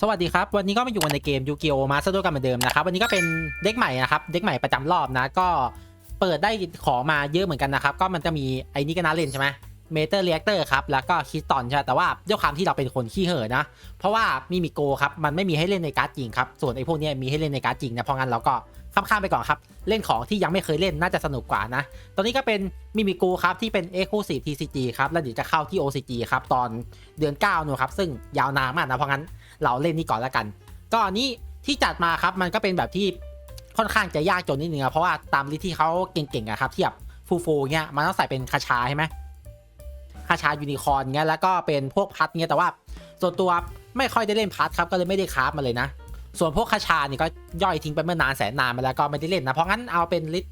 สวัสดีครับ วันนี้ก็มาอยู่กันในเกมยูกิโอมาสด้วยกันเหมือนเดิมนะครับ วันนี้ก็เป็นเด็กใหม่นะครับ เด็กใหม่ประจำรอบนะ ก็เปิดได้ของมาเยอะเหมือนกันนะครับ ก็มันจะมีไอ้นี่ก็น่าเล่นใช่ไหมเมเตอร์เรียกเตอร์ครับ แล้วก็คิสตอนใช่ แต่ว่าด้วยความที่เราเป็นคนขี้เห่อนะ เพราะว่ามีมิโกครับ มันไม่มีให้เล่นในการ์ดจริงครับ ส่วนไอ้พวกนี้มีให้เล่นในการ์ดจริงนะ เพราะงั้นเราก็ ข้ามๆไปก่อนครับ เล่นของที่ยังไม่เคยเล่นน่าจะสนุกกว่านะ ตอนนี้ก็เป็นมิมิโกครับที่เป็น e x c l u s i v e TCG ครับ แล้วเดี๋ยวจะเข้าที่ OCG ครับตอนเดือน9นู่นครับ ซึ่งยาวนานมากนะ เพราะงั้นเราเล่นนี่ก่อนแล้วกัน ก็อันนี้ที่จัดมาครับมันก็เป็นแบบที่ค่อนข้างจะยากจนนิดนึงเพราะว่าตามลิที่เขาเก่งๆอะครับเที่แบฟูฟูเงี้ยมันต้องใส่เป็นคาชาใช่ไหมคาชายูนิคอร์นเงี้ยแล้วก็เป็นพวกพัดเงี้ยแต่ว่าส่วนตัวไม่ค่อยได้เล่นพัดครับก็เลยไม่ได้คราฟมาเลยนะ ส่วนพวกคาชานี่ก็ย่อยทิ้งไปเมื่อนานแสนนานมาแล้วก็ไม่ได้เล่นนะ เพราะงั้นเอาเป็นลิส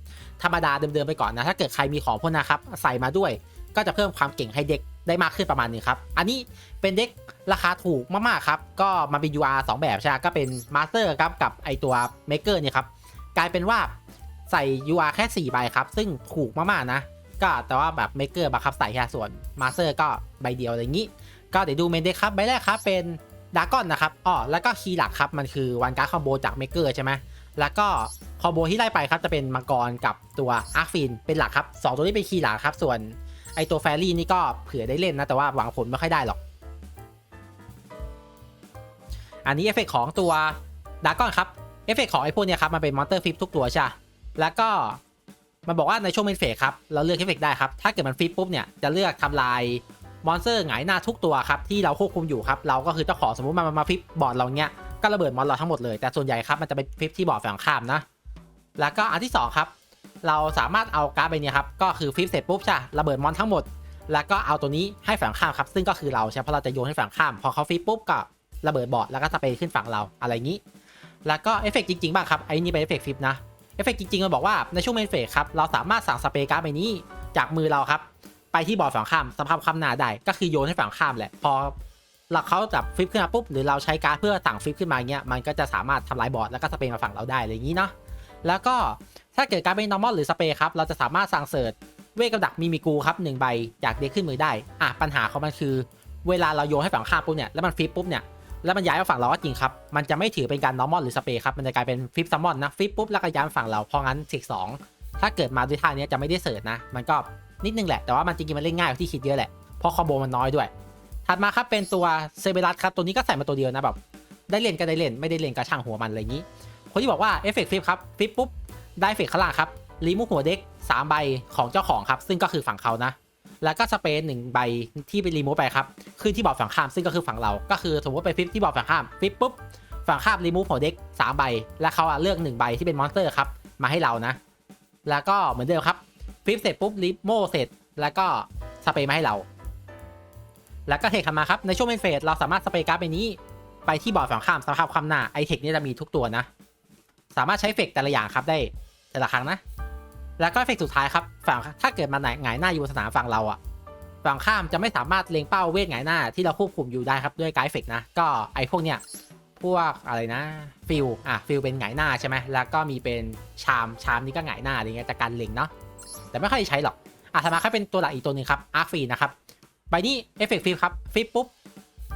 ธรรมดาเดิมๆไปก่อนนะ ถ้าเกิดใครมีของพวกนะครับใส่มาด้วย ก็จะเพิ่มความเก่งให้เด็กได้มากขึ้นประมาณนึงครับ อันนี้เป็นเด็กราคาถูกมากๆครับ ก็มันเป็น UR 2 แบบใช่ไหมก็เป็น Master ครับกับไอตัว Maker เนี่ยครับ กลายเป็นว่าใส่ UR แค่4ใบครับ ซึ่งถูกมากๆนะ ก็แต่ว่าแบบ Maker บังคับใส่แค่ส่วน Master ก็ใบเดียวอะไรอย่างนี้ ก็เดี๋ยวดูเมนเด็กครับใบแรกครับเป็น ดากอนนะครับอ๋อแล้วก็คีย์หลักครับมันคือวันการ์ดคอมโบจาก Maker ใช่ไหมแล้วก็คอมโบที่ไล่ไปครับจะเป็นมังกรกับตัวอาร์ฟินเป็นหลักครับสองตัวนี้เป็นคีย์หลักครับ ส่วนไอตัวแฟรี่นี่ก็เผื่อได้เล่นนะแต่ว่าหวังผลไม่ค่อยได้หรอก อันนี้เอฟเฟกของตัวดากอนครับเอฟเฟกของไอพวกเนี้ยครับมันเป็นมอนเตอร์ฟิปทุกตัวใช่แล้วก็มันบอกว่าในช่วงเมนเฟสครับเราเลือกเอฟเฟกได้ครับถ้าเกิดมันฟิปปุ๊บเนี่ยจะเลือกทำลาย มอนสเตอร์หงายหน้าทุกตัวครับที่เราควบคุมอยู่ครับเราก็คือเจ้าของสมมติมันมาฟิปบอร์ดเราเนี้ยก็ระเบิดมอนเราทั้งหมดเลยแต่ส่วนใหญ่ครับมันจะเป็นฟิปที่บอร์ดฝั่งข้ามนะ แล้วก็อันที่สองครับเราสามารถเอาการ์ดใบนี้ครับก็คือฟิปเสร็จปุ๊บใช่ระเบิดมอนทั้งหมด แล้วก็เอาตัวนี้ให้ฝั่งข้ามครับซึ่งก็คือเราใช่เพราะเราจะโยนให้ฝั่งข้าม พอเขาฟิปปุ๊บก็ระเบิดบอร์ดแล้วก็สเปรย์ขึ้นฝั่งเราอะไรงนี้ แล้วก็เอฟเฟกจริงๆบ้างครับไอ้นี่เป็นเอฟเฟกฟิปนะเอฟเฟกจริงๆมันบอกว่าในช่วงเมนเฟสครับเราสามารถสั่งสเปรย์การ์ดใบนี้จากมือเราครับ ไปที่บอร์ดฝั่งข้ามสภาพข้ามหน้าได้ก็คือโยนให้ฝั่งข้ามแหละพอเราเขาจับฟลิปขึ้นมาปุ๊บหรือเราใช้การเพื่อสั่งฟลิปขึ้นมาเงี้ยมันก็จะสามารถทำลายบอร์ดแล้วก็สเปรย์มาฝั่งเราได้อะไรอย่างนี้เนาะแล้วก็ถ้าเกิดการเป็น normal หรือสเปรย์ครับเราจะสามารถสั่งเสิร์ชเวกับดักมิมิกูครับหนึ่งใบจากเด็กขึ้นมือได้อะปัญหาของมันคือ เวลาเราโยนให้ฝั่งข้ามปุ๊บเนี่ยแล้วมันฟลิปปุ๊บเนี่ยแล้วมันย้ายมาฝั่งเราก็จริงครับ มันจะไม่ถือเป็นการ normal หรือสเปรย์ครับ มันจะกลายเป็นฟิปซัมมอนนะฟิปปุ๊บแล้วก็ย้ายมาฝั่งเรา เพราะงั้นเทคสองถ้าเกิดมาด้วยท่านี้จะไม่ได้เสิร์ชนะ มันก็ นิดนึงแหละ แต่ว่ามันจริงๆมันเล่นง่ายกว่าที่คิดเยอะแหละ เพราะคอมโบมันน้อยด้วย ถัดมาครับเป็นตัวเซเบรัสครับ ตัวนี้ก็ใส่มาตัวเดียวนะแบบได้เล่นก็ได้เล่นไม่ได้เล่นก็ช่างหัวมันอะไรอย่างนี้ คนที่บอกว่าเอฟเฟกต์ฟลิปครับฟลิปปุ๊บได้เอฟเฟกต์ข้างล่างครับรีมูฟหัวเด็กสามใบของเจ้าของครับ ซึ่งก็คือฝั่งเขานะแล้วก็สเปนหนึ่งใบที่ไปรีมูฟไปครับขึ้นที่บอร์ดฝั่งข้ามซึ่งก็คือฝั่งเรา ก็คือสมมติไปฟิปที่บอร์ดฝั่งข้ามฟิปปุ๊บฝั่งข้ามรีมูฟหัวเด็กสามใบ แล้วเขาเลือกหนึ่งใบที่เป็นมอนสเตอร์ครับ มาให้เรานะ แล้วก็เหมือนเดิมครับ ฟิปเสร็จปุ๊บรีโมเสร็จ แล้วก็สเปรย์มาให้เรา แล้วก็เทคขันมาครับ ในช่วงเมนเฟสเราสามารถสเปรย์การ์ดใบนี้ ไปที่บอร์ดฝั่งข้ามสภาพความหน้าไอเทคนี่จะมีทุกตัวนะ สามารถใช้เฟกแต่ละอย่างครับได้แต่ละครั้งนะ แล้วก็เฟกสุดท้ายครับฝั่งถ้าเกิดมันหงายหน้าอยู่บนสนามฝั่งเราอะฝั่งข้ามจะไม่สามารถเล็งเป้าเวทหงายหน้าที่เราควบคุมอยู่ได้ครับด้วยไกด์เฟกนะ ก็ไอพวกเนี้ยพวกอะไรนะฟิลอะฟิลเป็นหงายหน้าใช่ไหมแล้วก็มีเป็นชามชามนี่ก็หงายหน้าอะไรเงี้ยจากการเล็งเนาะ แต่ไม่ค่อยใช้หรอกอะถัดมาครับเป็นตัวหลักอีกตัวหนึ่งครับอาร์ฟีนะครับใบนี้เอฟเฟกต์ฟิลครับฟิปปุ๊บ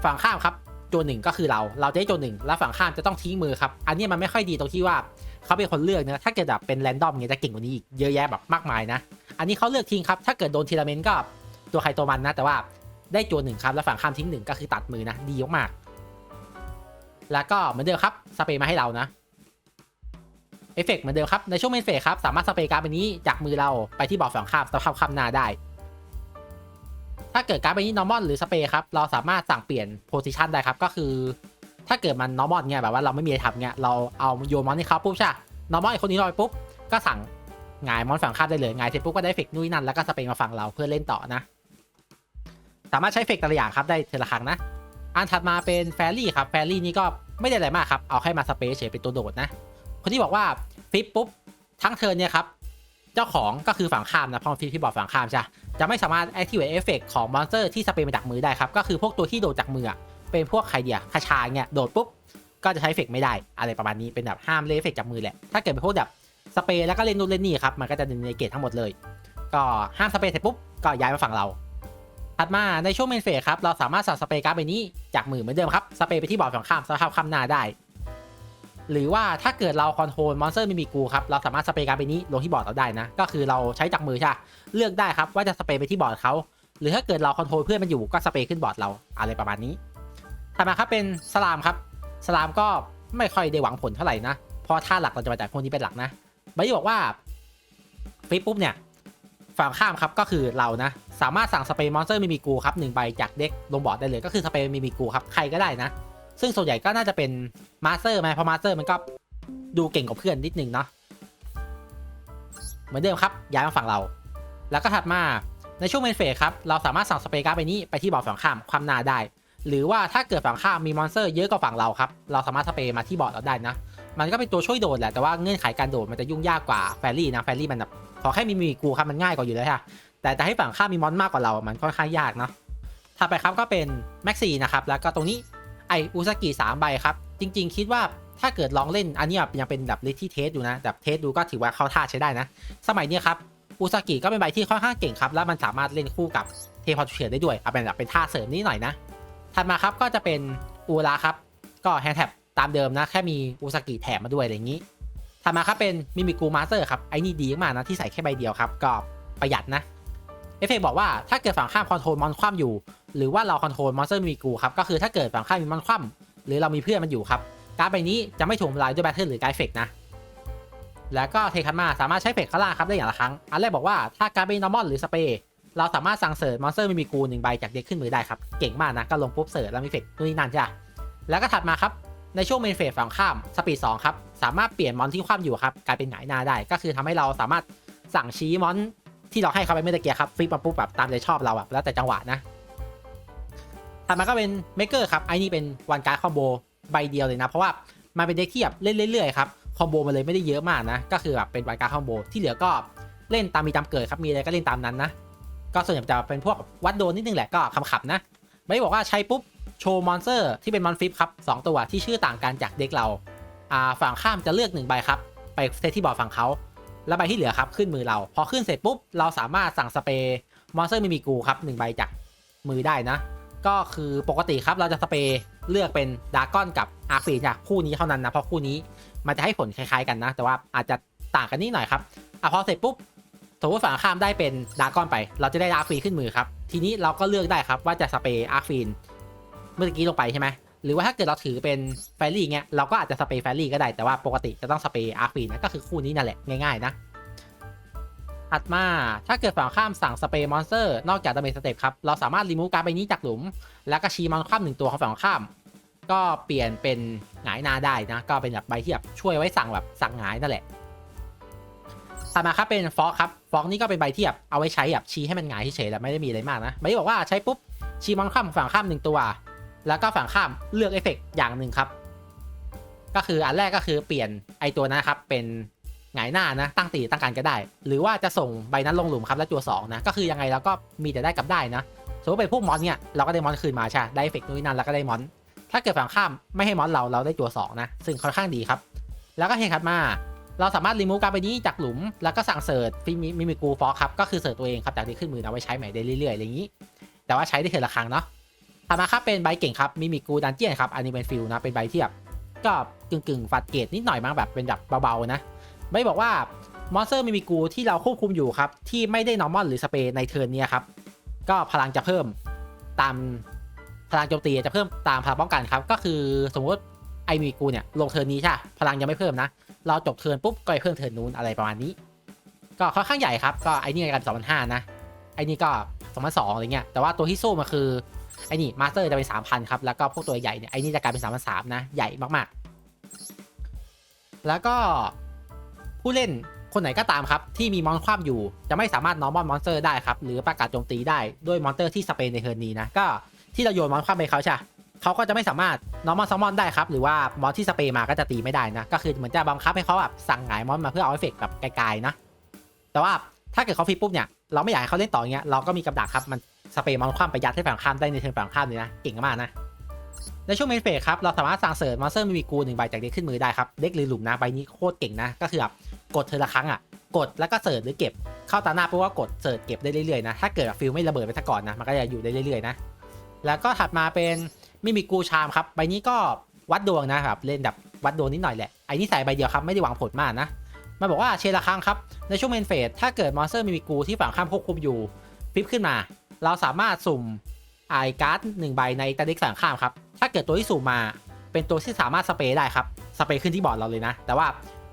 ฝั่งข้ามครับตัวหนึ่งก็คือเราเราจะได้ตัวหนึ่งแล้วฝั่งข้ามจะต้องทิ้งมือครับ อันนี้มันไม่ค่อยดีตรงที่ว่าเขาเป็นคนเลือกนะถ้าเกิดแบบเป็นแรนดอมเงี้ยจะเก่งกว่านี้อีกเยอะแยะแบบมากมายนะ อันนี้เขาเลือกทิ้งครับ ถ้าเกิดโดนทีละเมนก็ตัวใครตัวมันนะ แต่ว่าได้จัวหนึ่งครับแล้วฝั่งข้ามทิ้งหนึ่งก็คือตัดมือนะดีมากๆแล้วก็เหมือนเดิมครับสเปรย์มาให้เรานะ เอฟเฟกเหมือนเดิมครับ ในช่วงเมนเฟสครับ สามารถสเปรย์การ์ดใบนี้จากมือเราไปที่บอร์ดฝั่งข้ามสภาพข้ามหน้าได้ ถ้าเกิดการ์ดใบนี้ normal หรือสเปรย์ครับ เราสามารถสั่งเปลี่ยนโพซิชันได้ครับ ก็คือ ถ้าเกิดมัน normal เนี่ยแบบว่าเราไม่มีอะไรทำเนี่ยเราเอาโยนมอนให้เขาปุ๊บใช่ normal ไอคนนี้ลอยปุ๊บก็สั่งงายมอนฝั่งข้ามได้เลยงายเสร็จปุ๊บก็ได้เฟกนู่นนั่นแล้วก็สเปรย์มาฝั่งเราเพื่อเล่นต่อนะ สามารถใช้เฟกแต่ละอย่างครับได้เทละครั้งนะ อันถัดมาเป็นแฟรี่ครับแฟรี่นี่ก็ไม่ได้อะไรมากครับเอาให้มาสเปซเฉยเป็นตัวโดดนะ คนที่บอกว่าฟิปปุ๊บทั้งเทินเนี่ยครับเจ้าของก็คือฝั่งข้ามนะพอฟิปที่บอกฝั่งข้ามใช่จะไม่สามารถ activate effect ของมอนสเตอร์ที่สเปรย์มาจากมือได้ครับก็คือพวกตัวที่โดดจากมือเป็นพวกใครเดียคาชาเนี่ยโดดปุ๊บก็จะใช้เฟกไม่ได้ อะไรประมาณนี้เป็นแบบห้ามเล่นเฟกจากมือแหละถ้าเกิดเป็นพวกแบบสเปรย์แล้วก็เล่นนู่นเล่นนี่ครับมันก็จะดึงในเกตทั้งหมดเลย ก็ห้ามสเปรย์เสร็จปุ๊บก็ย้ายมาฝั่งเราถัดมาในช่วงเมนเฟสครับเราสามารถสั่งสเปรย์การ์ดใบนี้จากมือเหมือนเดิมครับสเปรย์ไปที่บอร์ดฝั่งข้ามสภาพข้ามหน้าได้ หรือว่าถ้าเกิดเราคอนโทรลมอนสเตอร์มิมิกูครับเราสามารถสเปรย์การ์ดใบนี้ลงที่บอร์ดเราได้นะ ก็คือเราใช้จากมือใช่เลือกได้ครับว่าจะสเปรย์ไปที่บอร์ดเขาหรือถ้าเกิดเราคอนโทรลเพื่อนมันอยู่ก็สเปรย์ขึ้นบอร์ดเราอะไรประมาณนี้ถัดมาครับเป็นสลามครับสลามก็ไม่ค่อยได้หวังผลเท่าไหร่นะเพราะท่าหลักเราจะมาจากพวกนี้เป็นหลักนะใบที่บอกว่าฟิปปุ๊บเนี่ยฝั่งข้ามครับก็คือเรานะสามารถสั่งสเปรย์มอนสเตอร์มิมิกูครับหนึ่งใบจากเด็กลงบอร์ดได้เลยก็คือสเปรย์มิมิกูครับใครก็ได้นะ ซึ่งส่วนใหญ่ก็น่าจะเป็นมาสเตอร์ไหมเพราะมาสเตอร์มันก็ดูเก่งกว่าเพื่อนนิดนึงเนาะเหมือนเดิมครับ ย้ายมาฝั่งเรา แล้วก็ถัดมาในช่วงเมนเฟสครับ เราสามารถสั่งสเปรย์การ์ดใบนี้ไปที่บอร์ดฝั่งข้ามความหนาได้ หรือว่าถ้าเกิดฝั่งข้ามมีมอนสเตอร์เยอะกว่าฝั่งเราครับ เราสามารถสเปรย์มาที่บอร์ดเราได้นะ มันก็เป็นตัวช่วยโดดแหละ แต่ว่าเงื่อนไขการโดดมันจะยุ่งยากกว่าแฟรี่นะ แฟรี่มันแบบขอแค่มีมีกูครับมันง่ายกว่าอยู่แล้วค่ะ แต่จะให้ฝั่งข้ามมีมอนมากกว่าเรา มันค่อนข้างยากเนาะ ถัดไปครับก็เป็นแม็กซี่นะครับ แล้วก็ตรงนี้ ออุซากิสามใบครับ จริง ๆ คิดว่าถ้าเกิดลองเล่นอันนี้ยังเป็นแบบเลที่เทสอยู่นะแบบเทสดูก็ถือว่าเข้าท่าใช้ได้นะ สมัยนี้ครับอุซากิก็เป็นใบที่ค่อนข้างเก่งครับ แล้วมันสามารถเล่นคู่กับเทพอเฉียนได้ด้วยเอาเป็นแบบเป็นท่าเสริมนิดหน่อยนะถัดมาครับก็จะเป็นอูราครับ ก็แฮนด์แท็บตามเดิมนะแค่มีอุซากิแถมมาด้วยอะไรอย่างนี้ถัดมาครับเป็นมิมิกูมาสเตอร์ครับไอ้นี่ดีมากนะที่ใส่แค่ใบเดียวครับก็ประหยัดนะเอฟเฟกบอกว่าถ้าเกิดฝั่งข้ามคอนโทรลมอนคว่ำอยู่ หรือว่าเราคอนโทรลมอนสเตอร์มิมิกูครับ ก็คือถ้าเกิดฝั่งข้ามมีมอนคว่ำหรือเรามีเพื่อนมันอยู่ครับ การ์ดใบนี้จะไม่ถูกทำลายด้วยแบทเทิลหรือการเฟกนะ แล้วก็เทคันมาสามารถใช้เฟกข้าล่าครับได้อย่างละครั้ง อันแรกบอกว่าถ้าการ์ดเป็นนอร์มอลหรือสเปรย์เราสามารถสั่งเสิร์ชมอนสเตอร์มิมิกูหนึ่งใบจากเด็กขึ้นมือได้ครับ เก่งมากนะ ก็ลงปุ๊บเสิร์ชแล้วมีเฟกนู่นนี่นั่นใช่ปะแล้วก็ถัดมาครับ ในช่วงเมนเฟสฝั่งข้ามสปีดสองครับ สามารถเปลี่ยนมอนที่คว่ำอยู่ครับกลายเป็นหงายหน้าได้ ก็คือทำให้เราสามารถสั่งชี้มอนที่เราให้เขาไปเมื่อตะเกียครับฟลิปมาปุ๊บแบบตามใจชอบเราแบบแล้วแต่จังหวะนะ ถัดมาก็เป็นเมเกอร์ครับไอ้นี่เป็นวันการ์ดคอมโบใบเดียวเลยนะ เพราะว่ามันเป็นเด็กที่แบบเล่นเรื่อยๆครับคอมโบมันเลยไม่ได้เยอะมากนะ ก็คือแบบเป็นวันการ์ดคอมโบที่เหลือก็เล่นตามมีตามเกิดครับมีอะไรก็เล่นตามนั้นนะ ก็ส่วนใหญ่จะเป็นพวกวัดโดนนิดนึงแหละก็คำขำๆนะไม่บอกว่าใช้ปุ๊บโชว์มอนสเตอร์ที่เป็นมอนฟิปครับสองตัวที่ชื่อต่างกันจากเด็กเราอ่าฝั่งข้ามจะเลือกหนึ่งใบครับไปเซตที่บอร์ดฝั่งเขาแล้วใบที่เหลือครับขึ้นมือเรา พอขึ้นเสร็จปุ๊บเราสามารถสั่งสเปรย์มอนสเตอร์มิมิกูครับหนึ่งใบจากมือได้นะ ก็คือปกติครับเราจะสเปรย์เลือกเป็นดากอนกับอาร์ฟีจากคู่นี้เท่านั้นนะ เพราะคู่นี้มันจะให้ผลคล้ายๆกันนะ แต่ว่าอาจจะต่างกันนิดหน่อยครับอะพอเสร็จปุ๊บสมมติฝั่งข้ามได้เป็นดากอนไป เราจะได้อาร์ฟีขึ้นมือครับ ทีนี้เราก็เลือกได้ครับว่าจะสเปรย์อาร์ฟีนเมื่อกี้ลงไปใช่ไหมหรือว่าถ้าเกิดเราถือเป็นแฟรี่เงี้ยเราก็อาจจะสเปรย์แฟรี่ก็ได้แต่ว่าปกติจะต้องสเปรย์อาร์ฟีนะก็คือคู่นี้นั่นแหละง่ายๆนะ ถัดมา ถ้าเกิดฝั่งข้ามสั่งสเปรย์มอนสเตอร์นอกจากดาเมจสเต็ปครับ เราสามารถรีมูฟการ์ดใบนี้จากหลุม แล้วก็ชี้มอนคว่ำหนึ่งตัวของฝั่งข้าม ก็เปลี่ยนเป็นหงายหน้าได้นะ ก็เป็นแบบใบที่แบบช่วยไว้สั่งแบบสั่งหงายนั่นแหละถัดมาครับเป็นฟอกครับฟอกนี่ก็เป็นใบที่แบบเอาไว้ใช้แบบชี้ให้มันหงายเฉยๆแต่ไม่ได้มีอะไรมากนะใบที่บอกว่าใช้ปุ๊บชี้มอนคว่ำฝั่งข้ามหนึ่งตัว แล้วก็ฝั่งข้ามเลือกเอฟเฟกอย่างหนึ่งครับก็คืออันแรกก็คือเปลี่ยนไอตัวนะครับเป็น หงายหน้านะตั้งตีตั้งการก็ได้ หรือว่าจะส่งใบนั้นลงหลุมครับแล้วจัวสองนะก็คือยังไงเราก็มีแต่ได้กับได้นะสมมติเป็นพวกมอนเนี่ยเราก็ได้มอนคืนมาใช่ได้เอฟเฟกนู่นนั่นแล้วก็ได้มอน ถ้าเกิดฝั่งข้ามไม่ให้มอนเราเราได้จัวสองนะซึ่งค่อนข้างดีครับ แล้วก็เฮคัดมาเราสามารถรีมูฟการไปนี้จากหลุม แล้วก็สั่งเสิร์ชฟิมิมิมิกูฟอกครับก็คือเสิร์ชตัวเองครับจากที่ขึ้นมือเอาไว้ใช้ใหม่ได้เรื่อยๆอะไรอย่างนี้ แต่ว่าใช้ได้เทอละครั้งเนาะถัดมาครับเป็นใบเก่งครับมิมิกูดันเจียนครับอันนี้เป็นฟิลนะเป็นใบที่แบก็กึ่งๆฟัดเกตนิดหน่อยมั้งแบบเป็นแบบเบาๆนะ ไม่บอกว่ามอนสเตอร์มิมิกูที่เราควบคุมอยู่ครับ ที่ไม่ได้นอร์มอลหรือสเปย์ในเทิร์นนี้ครับ ก็พลังจะเพิ่มตามพลังโจมตีจะเพิ่มตามพลังป้องกันครับ ก็คือสมมติไอมิมิกูเนี่ยลงเทิร์นนี้ใช่พลังยังไม่เพิ่มนะ เราจบเทิร์นปุ๊บก็ไปเพิ่มเทิร์นนู้นอะไรประมาณนี้ ก็ค่อนข้างใหญ่ครับก็ไอ้นี่กัน2,500นะไอ้นี่ก็2,200อะไรเงี้ยแต่ว่าตัวที่สู้มาคือไอ้นี่มาสเตอร์จะเป็นสามพันครับ แล้วก็พวกตัวใหญ่เนี่ยไอ้นี่จะกลายเป็นสามพันสามนะ ใหญ่มากๆ แล้วก็ ผู้เล่นคนไหนก็ตามครับ ที่มีมอนคว่ำอยู่ จะไม่สามารถนอร์มอลมอนสเตอร์ได้ครับ หรือประกาศโจมตีได้ด้วยมอนสเตอร์ที่สเปนในเทิร์นนี้นะ ก็ที่เราโยนมอนคว่ำไปเขาใช่เขาก็จะไม่สามารถนอร์มอลซัมมอนได้ครับ หรือว่ามอนที่สเปนมาก็จะตีไม่ได้นะ ก็คือเหมือนจะบังคับให้เขาแบบสั่งหงายมอนมาเพื่อเอาเอฟเฟกต์แบบไกลๆนะ แต่ว่าถ้าเกิดเขาฟิปปุ๊บเนี่ยเราไม่อยากให้เขาเล่นต่ออย่างเงี้ยเราก็มีกับดักครับมันสเปย์มอนคว่ำไปยัดให้ฝั่งข้ามได้ในเทิร์นฝั่งข้ามเลยนะเก่งมากนะในช่วงเมนเฟสครับเราสามารถสั่งเสริมมอนสเตอร์มีกูหนึ่งใบจากเด็กขึ้นมือได้ครับเด็กหรือหลุมนะใบนี้โคตรเก่งนะก็คือแบบ กดเธอละครั้งอะกดแล้วก็เสิร์ชหรือเก็บเข้าตาหน้าปุ๊บก็กดเสิร์ชเก็บได้เรื่อยๆนะถ้าเกิดฟิลไม่ระเบิดไปซะก่อนนะมันก็จะอยู่ได้เรื่อยๆนะแล้วก็ถัดมาเป็นมิมิกูชามครับใบนี้ก็วัดดวงนะครับเล่นแบบวัดดวงนิดหน่อยแหละไอ้นี่ใส่ใบเดียวครับไม่ได้หวังผลมากนะมันบอกว่าเชละครั้งครับในช่วงเมนเฟสถ้าเกิดมอนสเตอร์มิมิกูที่ฝั่งข้ามควบคุมอยู่พลิบขึ้นมา เราสามารถสุ่มไอการ์ดหนึ่งใบในตาเด็กฝั่งข้ามครับถ้าเกิดตัวที่สุ่มมาเป็นตัวที่สามารถสเปรย์ได้ครับสเปรย์ขึ้นที่บอร์ดเราเลยนะ แต่ว่า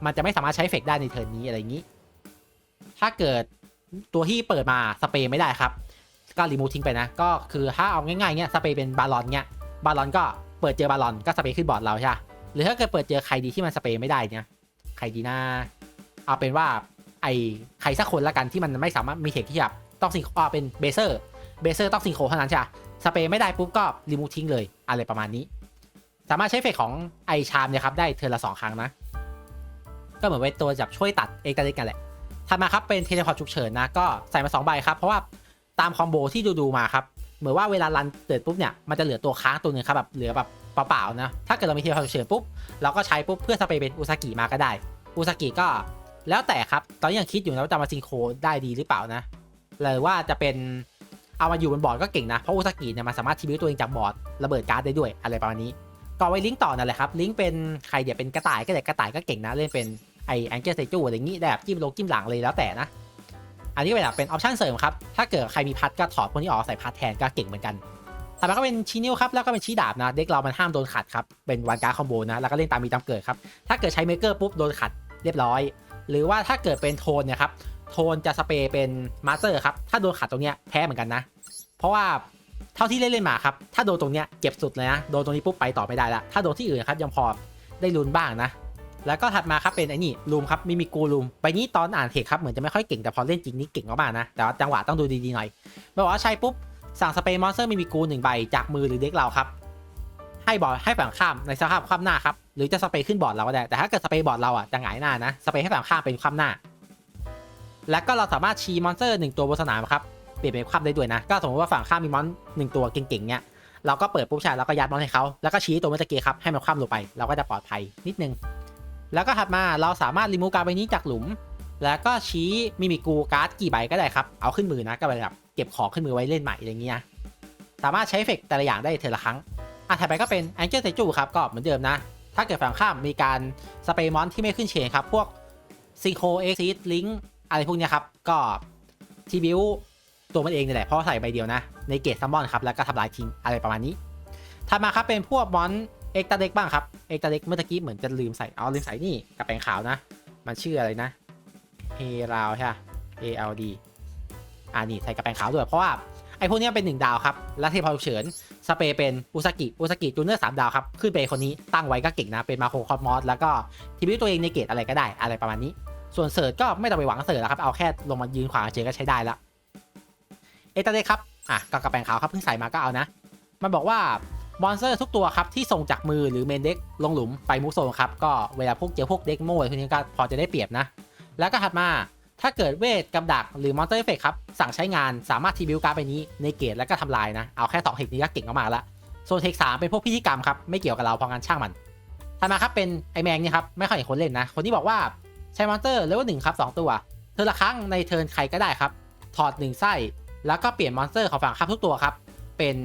มันจะไม่สามารถใช้เฟกได้ในเทิร์นนี้อะไรอย่างนี้ ถ้าเกิดตัวที่เปิดมาสเปย์ไม่ได้ครับก็รีมูทิ้งไปนะ ก็คือถ้าเอาง่ายๆเงี้ยสเปย์เป็นบาลอนเงี้ยบาลอนก็เปิดเจอบาลอนก็สเปย์ขึ้นบอร์ดเราใช่ปะหรือถ้าเกิดเปิดเจอใครดีที่มันสเปย์ไม่ได้เนี่ยใครดีนะเอาเป็นว่าไอใครสักคนละกันที่มันไม่สามารถมีเทคที่แบบต้องซิงอ่าเป็นเบเซอร์เบเซอร์ต้องซิงโครเท่านั้นใช่ปะสเปย์ไม่ได้ปุ๊บก็รีมูทิ้งเลยอะไรประมาณนี้ สามารถใช้เฟกของไอชามเนี่ยครับได้เทอร์ละสองครั้งนะ ก็เหมือนไว้ตัวจับช่วยตัดเอกตาลิกกันแหละถัดมาครับเป็นเทเลพอร์ตฉุกเฉินนะก็ใส่มา2ใบครับเพราะว่าตามคอมโบที่ดูดูมาครับเหมือนว่าเวลารันเกิดปุ๊บเนี่ยมันจะเหลือตัวค้างตัวหนึงครับแบบเหลือแบบเปล่าๆนะถ้าเกิดเรามีเทเลพอร์ตฉุกเฉินปุ๊บเราก็ใช้ปุ๊บเพื่อสเปรย์เป็นอุซากิมาก็ได้อุซากิก็แล้วแต่ครับ ตอนนี้ยังคิดอยู่นะว่าจะมาซิงโครได้ดีหรือเปล่านะหรือว่าจะเป็นเอามาอยู่บนบอร์ดก็เก่งนะ เพราะอุซากิเนี่ยมันสามารถทีบิวตัวเองจากบอร์ดระเบิดการ์ดได้ด้วยอะไรประมาณนี้ ก็ไว้ลิงก์ต่อนั่นแหละครับ ลิงก์เป็นใครเดี๋ยวเป็นกระต่ายก็ได้กระต่ายก็เก่งนะเล่นเป็น ไอแองเจิลเซจูอะไรอย่างนี้ได้แบบจิ้มลงจิ้มหลังเลยแล้วแต่นะ อันนี้ก็เป็นแบบเป็นออปชั่นเสริมครับ ถ้าเกิดใครมีพัดก็ถอดพวกนี้ออกใส่พัดแทนก็เก่งเหมือนกันต่อมาก็เป็นชีนิ้วครับ แล้วก็เป็นชี้ดาบนะ เด็กเรามันห้ามโดนขัดครับ เป็นวันการ์คอมโบนะ แล้วก็เล่นตามมีตามเกิดครับ ถ้าเกิดใช้เมเกอร์ปุ๊บโดนขัดเรียบร้อย หรือว่าถ้าเกิดเป็นโทนเนี่ยครับ โทนจะสเปรย์เป็นมาสเตอร์ครับ ถ้าโดนขัดตรงเนี้ยแพ้เหมือนกันนะ เพราะว่าเท่าที่เล่นเล่นมาครับ ถ้าโดนตรงเนี้ยเจ็บสุดเลยนะ โดนตรงนี้ปุ๊บไปต่อไม่ได้ละ ถ้าโดนที่อื่นครับยังพอได้ลุ้นบ้างนะ แล้วก็ถัดมาครับเป็นไอ้นี่ลูมครับมิมิกูลูมใบนี้ตอนอ่านเทคครับเหมือนจะไม่ค่อยเก่งแต่พอเล่นจริงนี่เก่งมากๆนะ แต่ว่าจังหวะต้องดูดีๆหน่อยบอกว่าใช้ปุ๊บสั่งสเปรย์มอนสเตอร์มิมิกูหนึ่งใบจากมือหรือเด็กเราครับ ให้บอร์ดให้ฝั่งข้ามในสภาพคว่ำหน้าครับหรือจะสเปรย์ขึ้นบอร์ดเราก็ได้แต่ถ้าเกิดสเปรย์บอร์ดเราอะจะหงายหน้านะสเปรย์ให้ฝั่งข้ามเป็นคว่ำหน้า แล้วก็เราสามารถชี้มอนสเตอร์หนึ่งตัวบนสนามครับเปลี่ยนเป็นคว่ำได้ด้วยนะ ก็สมมติว่าฝั่งข้ามมีมอนหนึ่งตัวเก่งๆเนี่ยเราก็เปิดปุ๊บใช่แล้วก็ยัดมอนให้เขาแล้วก็ชี้ตัวเมื่อกี้ครับให้มันคว่ำลงไป เราก็จะปลอดภัยนิดนึง แล้วก็ถัดมาเราสามารถรีมูฟการ์ดใบนี้จากหลุม แล้วก็ชี้มิมิกูการ์ดกี่ใบก็ได้ครับ เอาขึ้นมือนะก็แบบเก็บของขึ้นมือไว้เล่นใหม่อะไรเงี้ยสามารถใช้เฟกแต่ละอย่างได้เทละครั้งอะถัดไปก็เป็น Angel s t a t u ครับก็เหมือนเดิมนะ ถ้าเกิดฝั่งข้ามมีการสเปรย์มอนที่ไม่ขึ้นเชนครับ พวกซิงโคเอ็กซิสลิงอะไรพวกเนี้ยครับ ก็ทีบิวตัวมันเองนี่แหละเพราะใส่ใบเดียวนะ ในเกตซัมมอนครับแล้วก็ทำลายทิ้งอะไรประมาณนี้ถัดมาครับเป็นพวกมอน เอกตาเด็กบ้างครับ เอกตาเด็กเมื่อกี้เหมือนจะลืมใส่เอาลืมใส่นี่กับแปงขาวนะ มันชื่ออะไรนะเฮราวใช่ปะ A L D อ่านี่ใส่กระแปงขาวด้วยเพราะว่าไอ้พวกนี้เป็นหนึ่งดาวครับ และเทพาฉุกเฉิน สเปรย์เป็นอุซากิ อุซากิจูเนอร์สามดาวครับ ขึ้นไปคนนี้ตั้งไว้ก็เก่งนะ เป็นมาโคคอสมอส แล้วก็ทีวิวตัวเองในเกตอะไรก็ได้ อะไรประมาณนี้ ส่วนเสิร์ชก็ไม่ต้องไปหวังเสิร์ชแล้วครับ เอาแค่ลงมายืนขวางเฉยก็ใช้ได้ละ เอตาเดครับ อะก็กระแปงขาวครับเพิ่งใส่มาก็เอานะ มันบอกว่า มอนสเตอร์ทุกตัวครับที่ส่งจากมือหรือเมนเด็กลงหลุมไปมุกโซนครับก็เวลาพวกเจอพวกเด็กโม่อะไรพวกนี้ก็พอจะได้เปรียบนะ แล้วก็ถัดมาถ้าเกิดเวทกับดักหรือมอนสเตอร์เอฟเฟกครับสั่งใช้งานสามารถทีบิวการ์ดไปนี้ในเกตแล้วก็ทำลายนะเอาแค่2เทคนี้ก็เก่งมากๆแล้วโซนเทคสามเป็นพวกพิธีกรรมครับไม่เกี่ยวกับเราเพราะงั้นช่างมันถัดมาครับเป็นไอแมงนี่ครับไม่ค่อยเห็นคนเล่นนะ คนที่บอกว่าใช้มอนสเตอร์เลเวลหนึ่งครับสองตัวเธอละครั้งในเทิร์นใครก็ได้ครับถอดหนึ่งไส้แล้วก็เปลี่ยนมอนสเตอร์ของฝั่งข้ามทุกตัวครับเป็น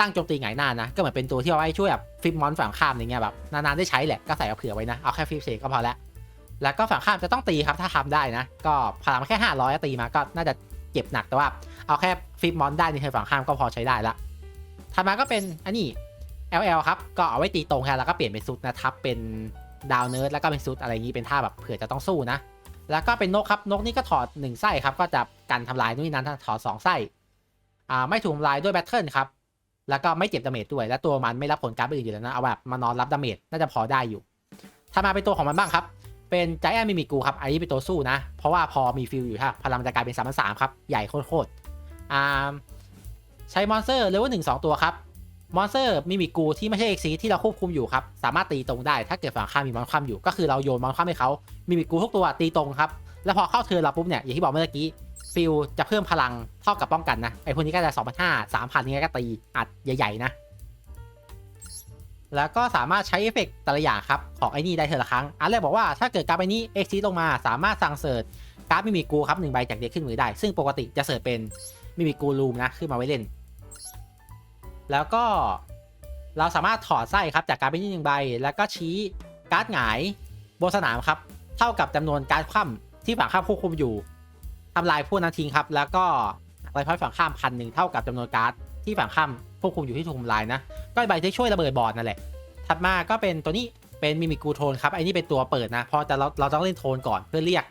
ตั้งโจมตีหงหน้านะ ก็เหมือนเป็นตัวที่เอาไว้ช่วยแบบฟิปมอนฝั่งข้ามอย่างเงี้ยแบบนานๆได้ใช้แหละก็ใส่เอาเผื่อไว้นะเอาแค่ฟิปเซก็พอแล้วแล้วก็ฝั่งข้ามจะต้องตีครับถ้าทำได้นะ ก็พลังแค่500ตีมาก็น่าจะเจ็บหนักแต่ว่าเอาแค่ฟิปมอนได้ในเทิร์นฝั่งข้ามก็พอใช้ได้ละถัดมาก็เป็นอันนี้ LL ครับก็เอาไว้ตีตรงแค่แล้วก็เปลี่ยนเป็นซุดนะครับเป็นดาวเนิร์ดแล้วก็เป็นซุดอะไรอย่างนี้เป็นท่าแบบเผื่อจะต้องสู้นะ แล้วก็เป็นนกครับนกนี่ก็ถอด1ไส้ครับก็จะกันทำลายนู่นนั้นถอด2ไส้อ่าไม่ถูกทำลายด้วยแบทเทิลครับ แล้วก็ไม่เจ็บดาเมจด้วย และตัวมันไม่รับผลการ์ดอื่นอยู่แล้วนะ เอาแบบมานอนรับดาเมจน่าจะพอได้อยู่ ถ้ามาเป็นตัวของมันบ้างครับ เป็นจแอนมิมิกูครับ อันนี้เป็นตัวสู้นะ เพราะว่าพอมีฟิลอยู่ครับพลังมันจะกลายเป็น3ามสามครับ ใหญ่โคตรๆอ่าใช้มอนสเตอร์เลเวลหนึ่งสองตัวครับมอนสเตอร์มิมิกูที่ไม่ใช่เอ็กซีที่เราควบคุมอยู่ครับ สามารถตีตรงได้ ถ้าเกิดฝั่งข้ามมีมอนคว่ำอยู่ ก็คือเราโยนมอนคว่ำให้เขามิมิกูทุกตัวตีตรงครับ แล้วพอเข้าเทิร์เราปุ๊บเนี่ยอย่างที่บอกเมื่อกี้ ฟิลจะเพิ่มพลังเท่ากับป้องกันนะ ไอพวกนี้ก็จะ2 5 0 0 3,000นี่ก็ตีอัดใหญ่ ๆ นะ แล้วก็สามารถใช้เอฟเฟกต์แต่ละอย่างครับ ของไอ้นี่ได้เทอละครั้ง อันแรกบอกว่าถ้าเกิดการไปนี้เอ็กซีลงมาสามารถสั่งเสิร์ชการ์ดมิมิกูครับหนึ่งใบจากเด็กขึ้นมือได้ ซึ่งปกติจะเสิร์ฟเป็นมิมิกูรูมนะขึ้นมาไว้เล่น แล้วก็เราสามารถถอดไส้ครับจากการ์ดไปที่หนึ่งใบ แล้วก็ชี้การ์ดหงายบนสนามครับเท่ากับจำนวนการ์ดคว่ำที่ฝั่งข้ามควบคุมอยู่ ทำลายพวกนั้นทิ้งครับ แล้วก็ไรพอยฝั่งข้ามพันหนึ่งเท่ากับจำนวนการ์ดที่ฝั่งข้ามควบคุมอยู่ที่ถูกทำลายนะ ก็ใบที่ช่วยระเบิดบอร์ดนั่นแหละ ถัดมาก็เป็นตัวนี้เป็นมิมิกูโทนครับไอ้นี่เป็นตัวเปิดนะ เพราะแต่เราเราต้องเล่นโทนก่อนเพื่อเรียก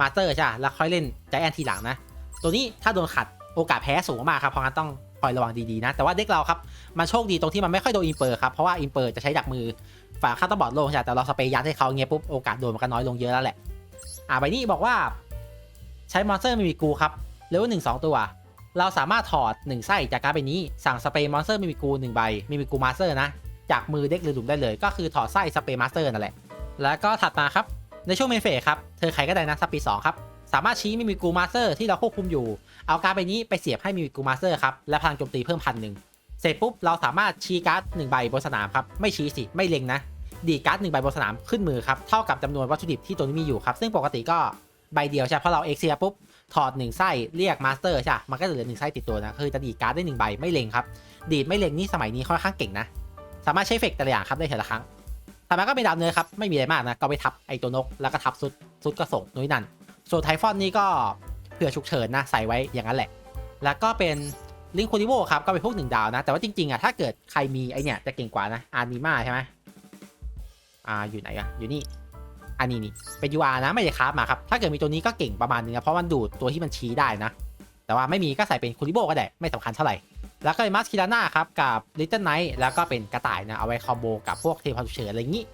มาสเตอร์ใช่แล้วค่อยเล่นใจแอนทีหลังนะ ตัวนี้ถ้าโดนขัดโอกาสแพ้สูงมากครับ เพราะงั้นต้องคอยระวังดีๆนะ แต่ว่าเด็กเราครับมันโชคดีตรงที่มันไม่ค่อยโดนอินเปอร์ครับ เพราะว่าอินเปอร์จะใช้ดักมือฝ่าข้าต้นบอร์ดลงใช่แต่เราสเปรย์ยัดให้เขาเงี้ยปุ๊บโอกาสโดนมันก็น้อยลงเยอะแล้วแหละอ่าใบนี้บอกว่า ใช้มอนสเตอร์มิมิกูครับเลเวลหนึ่งสองตัว เราสามารถถอดหนึ่งไส้จากการ์ดใบนี้ สั่งสเปรย์มอนสเตอร์มิมิกูหนึ่งใบมิมิกูมาสเตอร์นะ จากมือเด็กหรือหลุมได้เลย ก็คือถอดไส้สเปรย์มาสเตอร์นั่นแหละ แล้วก็ถัดมาครับ ในช่วงเมนเฟสครับเธอใครก็ได้นะสปีสองครับสามารถชี้มิมิกูมาสเตอร์ที่เราควบคุมอยู่ เอาการ์ดใบนี้ไปเสียบให้มิมิกูมาสเตอร์ครับและพลังโจมตีเพิ่มพันหนึ่งเสร็จปุ๊บเราสามารถชี้การ์ดหนึ่งใบบนสนามครับไม่ชี้สิไม่เล็งนะดีการ์ดหนึ่งใบบนสนามขึ้นมือครับเท่ากับจำนวนวัตถุดิบที่ตัวนี้มีอยู่ครับซึ่งปกติก็ ใบเดียวใช่เพราะเราเอ็กเซียปุ๊บถอดหนึ่งไส้เรียกมาสเตอร์ใช่มันก็จะเหลือหนึ่งไส้ติดตัวนะคือจะดีดการ์ดได้หนึ่งใบไม่เล็งครับ ดีดไม่เล็งนี่สมัยนี้ค่อนข้างเก่งนะ สามารถใช้เฟกแต่ละอย่างครับได้แต่ละครั้งถัดมาก็เป็นดาวเนื้อครับไม่มีอะไรมากนะก็ไปทับไอตัวนกแล้วก็ทับซุดซุดก็ส่งนุ้ยนั่นส่วนไทฟอนนี่ก็เผื่อฉุกเฉินนะใส่ไว้อย่างนั้นแหละ แล้วก็เป็นลิงคูดิโวครับก็เป็นพวกหนึ่งดาวนะ แต่ว่าจริงๆอะถ้าเกิดใครมีไอเนี่ยจะเก่งกว่านะอาร์นิมาใช่ไหมอ่าอยู่ไหนอะอยู่นี่ อันนี้นี่เป็น UR นะไม่ได้คราฟมาครับ ถ้าเกิดมีตัวนี้ก็เก่งประมาณนึงนะเพราะมันดูดตัวที่มันชี้ได้นะ แต่ว่าไม่มีก็ใส่เป็นคูดิโบก็ได้ไม่สำคัญเท่าไหร่ แล้วก็เป็นมัสคิลาน่าครับกับลิตเติ้ลไนท์แล้วก็เป็นกระต่ายนะเอาไว้คอมโบกับพวกเทพฉุกเฉินอะไรอย่างนี้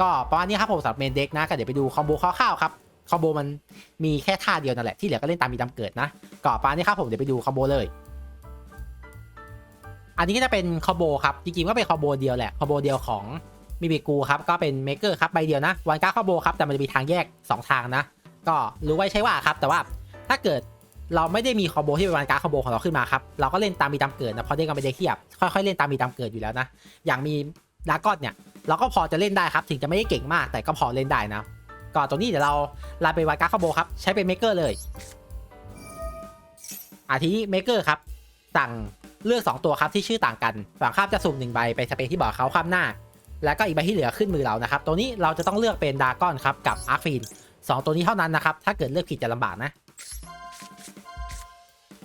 ก็ประมาณนี้ครับผมสำหรับเมนเด็กนะก็เดี๋ยวไปดูคอมโบคร่าวๆครับคอมโบมันมีแค่ท่าเดียวนั่นแหละที่เหลือก็เล่นตามมีตามเกิดนะก็ประมาณนี้ครับผมเดี๋ยวไปดูคอมโบเลย อันนี้ก็จะเป็นคอมโบครับจริงๆก็เป็นคอมโบเดียวแหละคอมโบเดียวของ มิบิกูครับก็เป็นเมเกอร์ครับใบเดียวนะวันก้าคอโบครับแต่มันจะมีทางแยก 2 ทางนะ ก็รู้ไว้ใช้ว่าครับ แต่ว่าถ้าเกิดเราไม่ได้มีคอมโบที่เป็นวันก้าคอมโบของเราขึ้นมาครับ เราก็เล่นตามมีตามเกิดนะเพราะเด็กกันไปเด็กเทียบ ค่อยๆเล่นตามมีตามเกิดอยู่แล้วนะ อย่างมีดากอนเนี่ย เราก็พอจะเล่นได้ครับ ถึงจะไม่ได้เก่งมาก แต่ก็พอเล่นได้นะ ก็ตัวนี้เดี๋ยวเราลาไปวันก้าคอมโบครับ ใช้เป็นเมเกอร์เลย อาทีนี้เมเกอร์ครับ สั่งเลือก 2 ตัวครับที่ชื่อต่างกัน ฝั่งข้ามจะสุ่ม1ใบไปสเปซที่บอกเขาข้ามหน้า แล้วก็อีกใบที่เหลือขึ้นมือเรานะครับ ตัวนี้เราจะต้องเลือกเป็นดากอนครับกับอาร์ฟีนสองตัวนี้เท่านั้นนะครับ ถ้าเกิดเลือกผิดจะลำบากนะ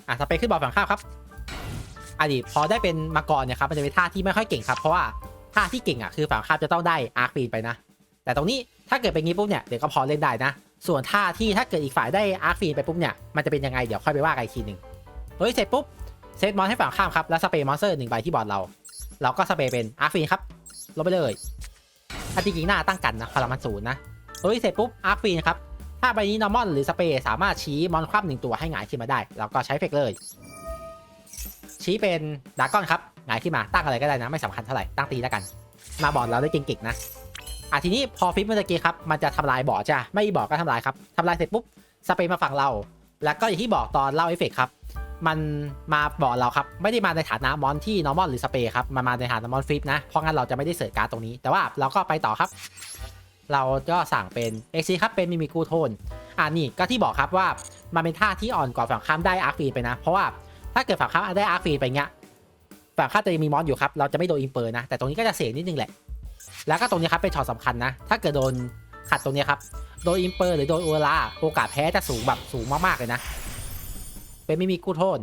อะสเปซขึ้นบอร์ดฝั่งข้ามครับอดีตพอได้เป็นมาก่อนเนี่ยครับมันจะเป็นท่าที่ไม่ค่อยเก่งครับ เพราะว่าท่าที่เก่งอะคือฝั่งข้ามจะต้องได้อาร์ฟีนไปนะ แต่ตรงนี้ถ้าเกิดเป็นงี้ปุ๊บเนี่ยเดี๋ยวก็พอเล่นได้นะ ส่วนท่าที่ถ้าเกิดอีกฝ่ายได้อาร์ฟีนไปปุ๊บเนี่ยมันจะเป็นยังไงเดี๋ยวค่อยไปว่ากันอีกทีหนึ่งเฮ้ยเสร็จปุ๊บเซตมอนให้ฝั่งข้ามครับแล้วสเปรย์มอนสเตอร์หนึ่งใบที่บอร์ดเรา เราก็สเปรย์เป็นอาร์ฟีนครับ ลงไปเลยอันจริงๆหน้าตั้งกันนะพลังมันศูนย์นะเฮ้ยเสร็จปุ๊บอาร์ฟีนครับถ้าใบนี้นอร์มอนหรือสเปย์สามารถชี้มอนคว่ำหนึ่งตัวให้หงายขึ้นมาได้เราก็ใช้เฟกเลย ชี้เป็นดากอนครับหงายขึ้นมาตั้งอะไรก็ได้นะ ไม่สำคัญเท่าไหร่ตั้งตีแล้วกัน มาบอร์ดเราได้เก่งๆนะอะทีนี้พอฟิปเมื่อกี้ครับมันจะทำลายบอร์ดจ้ะไม่บอร์ดก็ทำลายครับทำลายเสร็จปุ๊บสเปย์มาฝั่งเรา แล้วก็อย่างที่บอกตอนเล่าเอฟเฟกครับ มันมาบอกเราครับ ไม่ได้มาในฐานะมอนที่ normal หรือสเปรย์ครับมันมาในฐานะมอนฟิปนะ เพราะงั้นเราจะไม่ได้เสิร์ชการ์ดตรงนี้ แต่ว่าเราก็ไปต่อครับ เราก็สั่งเป็น x ครับเป็นมิมิกูโทนอ่านี่ก็ที่บอกครับว่ามันเป็นท่าที่อ่อนกว่าฝั่งข้ามได้อาร์ฟีไปนะ เพราะว่าถ้าเกิดฝั่งข้ามได้อาร์ฟีไปเงี้ยฝั่งข้ามจะยังมีมอนอยู่ครับเราจะไม่โดนอิมเปอร์นะ แต่ตรงนี้ก็จะเสียนิดนึงแหละ แล้วก็ตรงนี้ครับเป็นช็อตสำคัญนะ ถ้าเกิดโดนขัดตรงนี้ครับโดนอิมเปอร์หรือโดนโอลาโอกาสแพ้จะสูงแบบสูงมากๆเลยนะ เป็นมิมิกูโทน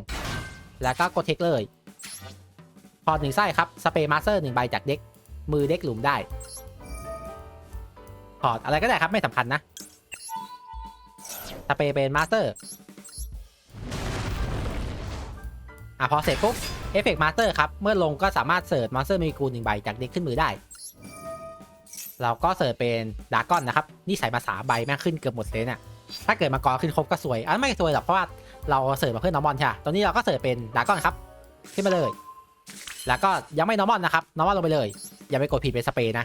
แล้วก็กดเทคเลยพอหนึ่งไส้ครับ สเปรย์มาสเตอร์หนึ่งใบจากเด็ก มือเด็กหลุมได้พอร์ตอะไรก็ได้ครับไม่สำคัญนะ สเปรย์เป็นมาสเตอร์อะพอเสร็จปุ๊บเอฟเฟกต์มาสเตอร์ครับ เมื่อลงก็สามารถเสิร์ชมาสเตอร์มีกูหนึ่งใบจากเด็กขึ้นมือได้ เราก็เสิร์ชเป็นดากอนนะครับ นี่ใส่มาสามใบแม่งขึ้นเกือบหมดเลยเนี่ยถ้าเกิดมังกรขึ้นครบก็สวยอะไม่สวยหรอกเพราะว่า เราเสิร์ฟมาเพื่อนนอร์มอนใช่ไหมตอนนี้เราก็เสิร์ฟเป็นดากอนครับ ขึ้นมาเลย แล้วก็ยังไม่นอร์มอนนะครับ นอร์มอนลงไปเลย อย่าไปกดผิดเป็นสเปรย์นะ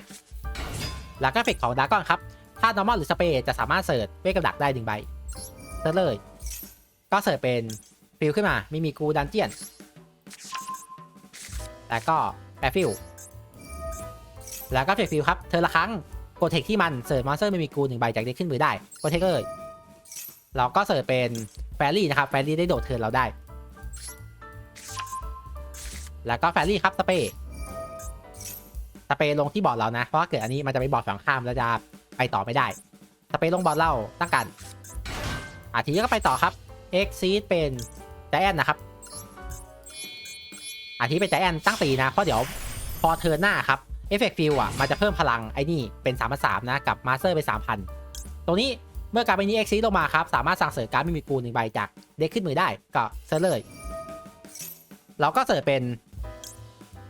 แล้วก็เฟกของดากอนครับ ถ้านอร์มอนหรือสเปรย์จะสามารถเสิร์ฟเวกกับดักได้หนึ่งใบเสิร์ฟเลย ก็เสิร์ฟเป็นฟิลขึ้นมาไม่มีกูดันเจียน แล้วก็แปรฟิลแล้วก็เฟกฟิลครับ เธอละครั้งกดเทคที่มันเสิร์ฟมอนสเตอร์ไม่มีกูหนึ่งใบจากเด็กขึ้นมือได้กดเทคเลยเราก็เสิร์ชเป็น รี่นะครับแฟรี่ได้โดดเทิร์นเราได้ แล้วก็แฟรี่ครับสเปรย์สเปรย์ลงที่บอร์ดเรานะ เพราะว่าเกิดอันนี้มันจะไปบอร์ดฝั่งข้ามแล้วจะไปต่อไม่ได้สเปรย์ลงบอร์ดเราตั้งกันอะทีก็ไปต่อครับ X seed เป็นแจแอนนะครับอาทีนี้เป็นแจแอนตั้งตีนะ เพราะเดี๋ยวพอเทิร์นหน้าครับเอฟเฟกต์ฟิลอะ มันจะเพิ่มพลังไอ้นี่เป็น3 3 0 0นะ กับมาสเตอร์เป็น3,000ตรงนี้ เมื่อการ์ดใบนี้ X seed ลงมาครับสามารถสั่งเสริมการ์ดไม่มีกูหนึ่งใบจากเด็กขึ้นมือได้ก็เซิร์ชเลยเราก็เสิร์ชเป็น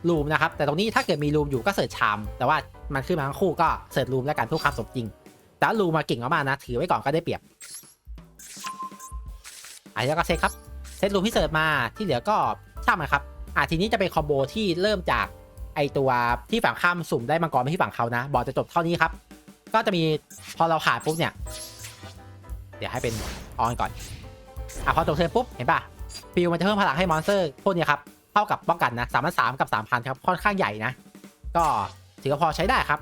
รูมนะครับแต่ตรงนี้ถ้าเกิดมีรูมอยู่ก็เสิร์ชชามแต่ว่ามันขึ้นมาทั้งคู่ก็เสิร์ชรูมแล้วกันเพื่อความสมจริง แต่รูมมาเก่งมากๆนะถือไว้ก่อนก็ได้เปรียบอันนี้ก็เซตครับเซตรูมที่เสิร์ชมาที่เหลือก็ช่างมันครับอะทีนี้จะเป็นคอมโบที่เริ่มจากไอตัวที่ฝั่งข้ามสุ่มได้มังกรไปที่ฝั่งเขานะ บอร์ดจะจบเท่านี้ครับ ก็จะมีพอเราขาดปุ๊บเนี่ย เดี๋ยวให้เป็นออนก่อนอะพอจบเทิร์นปุ๊บเห็นป่ะฟิลมันจะเพิ่มพลังให้มอนสเตอร์พวกนี้ครับเท่ากับป้องกันนะสามพันสามกับสามพันครับค่อนข้างใหญ่นะ ก็ถือว่าพอใช้ได้ครับ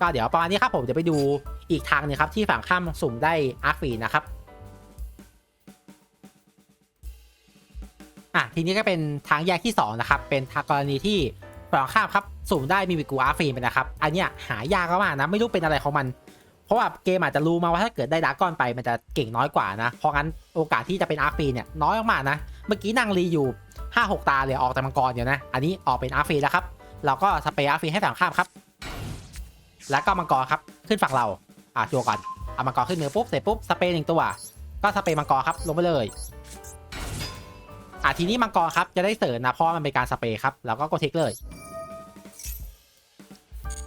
ก็เดี๋ยวประมาณนี้ครับผมจะไปดูอีกทางนึงครับที่ฝั่งข้ามสุ่มได้อาร์ฟีนะครับอะทีนี้ก็เป็นทางแยกที่ 2 นะครับ เป็นทางกรณีที่ฝั่งข้ามครับ สุ่มได้มีวิกูอาร์ฟีไปนะครับ อันเนี้ยหายากมากนะ ไม่รู้เป็นอะไรของมัน เพราะว่าเกมอาจจะรู้มาว่าถ้าเกิดได้ดาราก้อนไปมันจะเก่งน้อยกว่านะ เพราะงั้นโอกาสที่จะเป็นอาร์ฟีเนี่ยน้อยมากๆนะ เมื่อกี้นั่งรีอยู่5 6ตาเลยออกแต่มังกรเดียวนะ อันนี้ออกเป็นอาร์ฟีแล้วครับ เราก็สเปรย์อาร์ฟีให้ฝั่งข้ามครับ แล้วก็มังกรครับขึ้นฝั่งเรา อะจัวก่อนเอามังกรขึ้นมือปุ๊บเสร็จปุ๊บสเปรย์หนึ่งตัว ก็สเปรย์มังกรครับลงไปเลยอะทีนี้มังกรครับจะได้เสิร์ฟนะเพราะว่ามันเป็นการสเปรย์ครับแล้วก็กดเทคเลย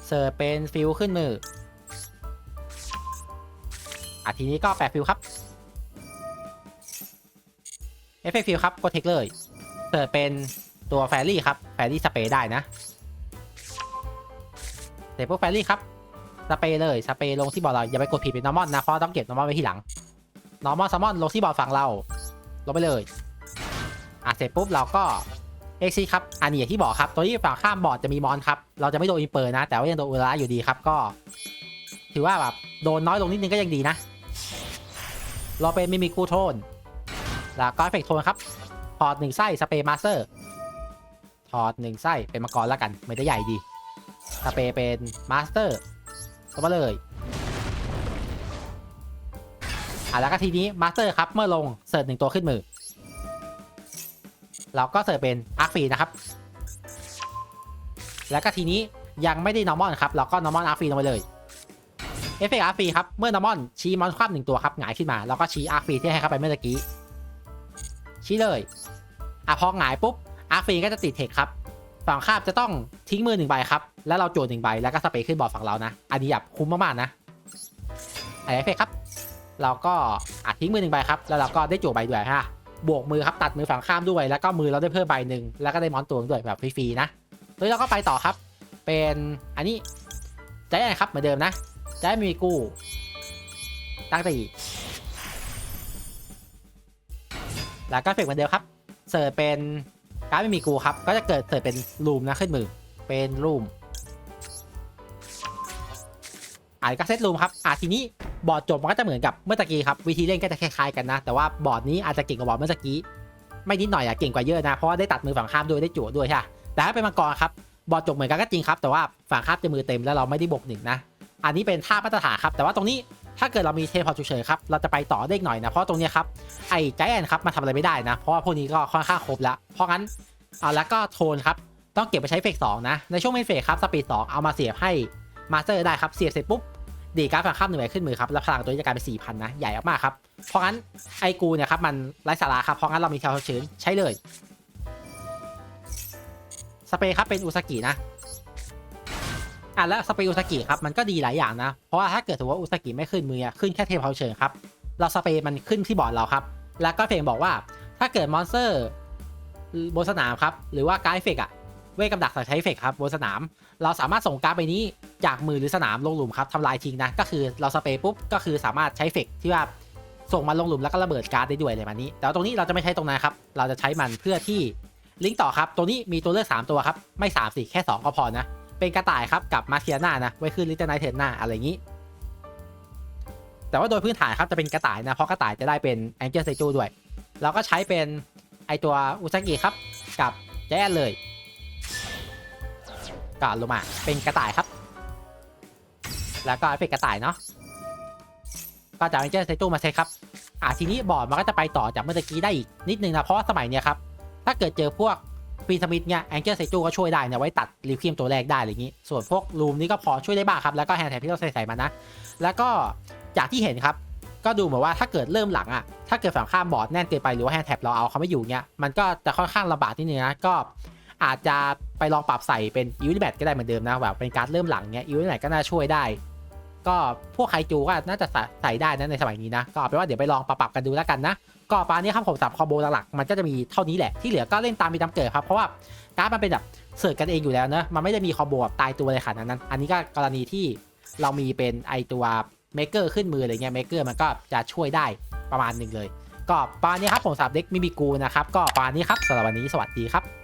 เสิร์ฟเป็นฟิลขึ้นมือ อะทีนี้ก็แปะฟิลครับเอฟเฟกต์ฟิลครับกดเทคเลยเสิร์ฟเป็นตัวแฟรี่ครับแฟรี่สเปรย์ได้นะเสร็จพวกแฟรี่ครับสเปรย์เลยสเปรย์ลงที่บอร์ดเราอย่าไปกดผิดเป็นนอร์มอนนะเพราะต้องเก็บนอร์มอนไว้ที่หลังนอร์มอนซัมมอนลงที่บอร์ดฝั่งเราลงไปเลยอะเสร็จปุ๊บเราก็เอ็กซีครับอันนี้ที่บอกครับ ตัวที่ฝั่งข้ามบอร์ดจะมีมอนครับ เราจะไม่โดนอินเปอร์นะ แต่ว่ายังโดนอุลาอยู่ดีครับ ก็ ถือว่าแบบโดนน้อยลงนิดนึงก็ยังดีนะ เราเป็นมิมิกูโทนแล้วก็เอฟเฟกโทนครับถอดหนึ่งไส้สเปรย์มาสเตอร์ถอดหนึ่งไส้เป็นมังกรแล้วกัน ไม่ได้ใหญ่ดีสเปรย์เป็นมาสเตอร์เข้ามาเลยอะแล้วก็ทีนี้มาสเตอร์ครับเมื่อลงเสิร์ฟหนึ่งตัวขึ้นมือ เราก็เสิร์ฟเป็นอาร์ฟีนะครับ แล้วก็ทีนี้ยังไม่ได้นอร์มอนครับ เราก็นอร์มอนอาร์ฟีลงไปเลย เอฟเฟกต์อาร์ฟีครับ เมื่อนอมอนชี้มอนคว่ำหนึ่งตัวครับ หงายขึ้นมา แล้วก็ชี้อาร์ฟีที่ให้เข้าไปเมื่อกี้ ชี้เลย อะพอหงายปุ๊บอาร์ฟีก็จะติดเทคครับ ฝั่งข้ามจะต้องทิ้งมือหนึ่งใบครับ แล้วเราโจทย์หนึ่งใบ แล้วก็สเปรย์ขึ้นบอร์ดฝั่งเรานะ อันนี้แบบคุ้มมากๆนะไอเอฟเฟกต์ครับ เราก็อัดทิ้งมือหนึ่งใบครับ แล้วเราก็ได้โจทย์ใบด้วยฮะ บวกมือครับ ตัดมือฝั่งข้ามด้วย แล้วก็มือเราได้เพิ่มใบหนึ่งแล้วก็ได้มอนตัวหนึ่งด้วยแบบฟรีๆนะโดยเราก็ไปต่อครับ เป็นอันนี้ใจแอนครับเหมือนเดิมนะ จแอนมีกู้ ตั้งตีแล้วก็เฟกเหมือนเดิมครับ เสิร์ฟเป็นการไม่มีกูครับ ก็จะเกิดเสิร์ฟเป็นรูมนะขึ้นมือ เป็นรูมอ่านก็เซตรูมครับอ่าทีนี้บอร์ดจบมันก็จะเหมือนกับเมื่อตะกี้ครับ วิธีเล่นก็จะคล้ายๆกันนะ แต่ว่าบอร์ดนี้อาจจะเก่งกว่าบอร์ดเมื่อตะกี้ ไม่นิดหน่อยอะเก่งกว่าเยอะนะ เพราะว่าได้ตัดมือฝั่งข้ามด้วยได้จั่วด้วยใช่ะแต่ถ้าเป็นมังกรครับ บอร์ดจบเหมือนกันก็จริงครับ แต่ว่าฝั่งข้ามจะมือเต็มแล้วเราไม่ได้บวกหนึ่งนะ อันนี้เป็นท่ามาตรฐานครับ แต่ว่าตรงนี้ถ้าเกิดเรามีเทพอฉุกเฉินครับ เราจะไปต่อได้อีกหน่อยนะ เพราะตรงนี้ครับ ไอ้ใจแอนครับมาทำอะไรไม่ได้นะ เพราะว่าพวกนี้ก็ค่อนข้างครบแล้ว เพราะงั้นเอาแล้วก็โทนครับ ต้องเก็บไปใช้เฟกสองนะ ในช่วงเมนเฟกครับ สปีดสองเอามาเสียบให้มาสเตอร์ได้ครับ เสียบเสร็จปุ๊บ ดีการฝั่งข้ามหนึ่งใบขึ้นมือครับ แล้วพลังตัวนี้จะกลายเป็นสี่พันนะ ใหญ่มากครับ เพราะงั้นไอ้กูเนี่ยครับมันไร้สาระครับ เพราะงั้นเรามีเทพอฉุกเฉินใช้เลย สเปรย์ครับเป็นอุซากินะ อะแล้วสเปรย์อุซากิครับมันก็ดีหลายอย่างนะ เพราะว่าถ้าเกิดถือว่าอุซากิไม่ขึ้นมือขึ้นแค่เทปเผาเฉินครับเราสเปรย์มันขึ้นที่บอร์ดเราครับ แล้วก็เพลงบอกว่าถ้าเกิดมอนสเตอร์บนสนามครับหรือว่าการ์ดเฟกอะเวทกำดักใช้เฟกครับบนสนาม เราสามารถส่งการ์ดใบนี้จากมือหรือสนามลงหลุมครับทำลายทิ้งนะก็คือเราสเปรย์ปุ๊บก็คือสามารถใช้เฟกที่ว่าส่งมันลงหลุมแล้วก็ระเบิดการ์ดได้ด้วยเลยมันนี้ แต่ว่าตรงนี้เราจะไม่ใช้ตรงนั้นครับ เราจะใช้มันเพื่อที่ลิงก์ต่อครับ ตัวนี้มีตัวเลือก 3 ตัวครับ ไม่3สิแค่ 2 ก็พอนะ เป็นกระต่ายครับกับมาเทียนานะไว้ขึ้นลิเติ้ลไนเทนหน้าอะไรอย่างนี้ แต่ว่าโดยพื้นฐานครับจะเป็นกระต่ายนะเพราะกระต่ายจะได้เป็นแองเจิลเซจูด้วย เราก็ใช้เป็นไอตัวอุซากิครับกับแจนเลยก็ลงมาเป็นกระต่ายครับ แล้วก็เอฟเฟกระต่ายเนาะก็จากแองเจิลเซจูมาเซตครับอ่าทีนี้บอร์ดมันก็จะไปต่อจากเมื่อกี้ได้อีกนิดนึงนะเพราะสมัยเนี้ยครับถ้าเกิดเจอพวก ฟีสมิธเนี่ยแองเจิลเซจูก็ช่วยได้เนี่ยไว้ตัดลิวคิมตัวแรกได้อะไรอย่างนี้ ส่วนพวกลูมนี่ก็พอช่วยได้บ้างครับ แล้วก็แฮนด์แท็บที่เราใส่ใส่มานะ แล้วก็จากที่เห็นครับ ก็ดูเหมือนว่าถ้าเกิดเริ่มหลังอะ ถ้าเกิดฝั่งข้ามบอร์ดแน่นเกินไปหรือว่าแฮนด์แท็บเราเอาเขาไม่อยู่เนี่ยมันก็จะค่อนข้างลำบากนิดนึงนะก็อาจจะไปลองปรับใส่เป็นยูนิแบตก็ได้เหมือนเดิมนะแบบเป็นการดเริ่มหลังเนี่ยยูนิแบตก็น่าช่วยได้ ก็พวกไคจูก็น่าจะใส่ได้นะในสมัยนี้นะก็เอาเป็นว่าเดี๋ยวไปลองปรับกันดูแล้วกันนะ ก็ปานี้ครับผมสับคอมโบหลักๆมันก็จะมีเท่านี้แหละที่เหลือก็เล่นตามมีตามเกิดครับเพราะว่าการ์ดมันเป็นแบบเสิร์ชกันเองอยู่แล้วนะมันไม่ได้มีคอมโบแบบตายตัวเลยขนาดนั้น อันนี้ก็กรณีที่เรามีเป็นไอตัวเมเกอร์ขึ้นมืออะไรเงี้ยเมเกอร์มันก็จะช่วยได้ประมาณหนึ่งเลย ก็ปานี้ครับผมสับเด็กมิมิกูนะครับก็ปานี้ครับสำหรับวันนี้สวัสดีครับ